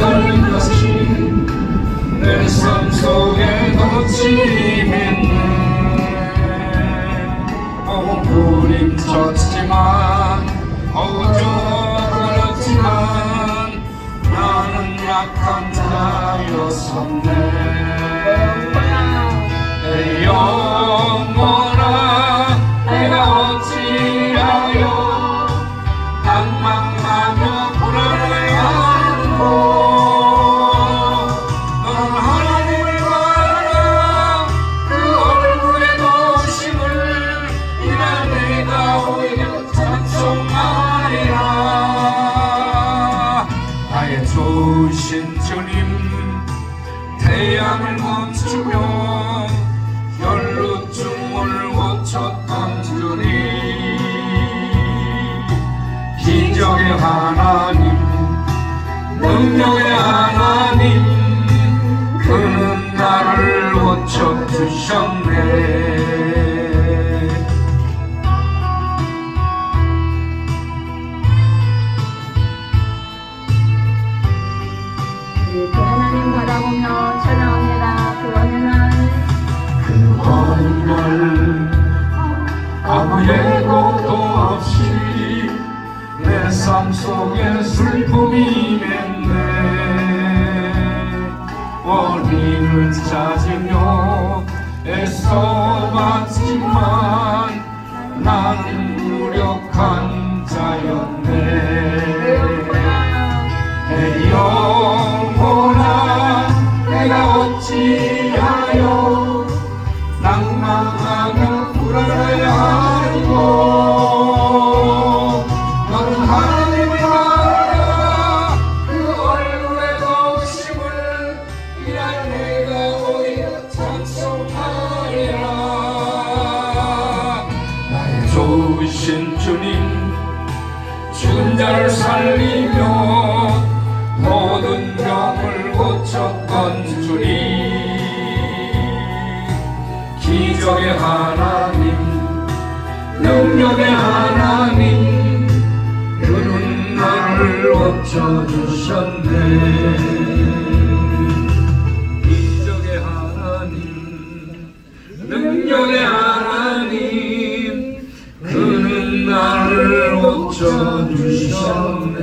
걸린 것이 내 삶 속에 넘치겠네 어부림쳤지만 어두워버렸지만 나는 약한 자였었네 내 영혼아 내가 어찌 좋으신 주님 태양을 멈추며 연루중을 고쳤던 주님. 기적의 하나님 능력의 하나님 원인을 찾으며 애써 봤지만 찬송하리라 나의 좋으신 주님 죽은 자를 살리며 모든 병을 고쳤던 주님. 기적의 하나님 능력의 하나님 그는 나를 고쳐주셨네 Senhor.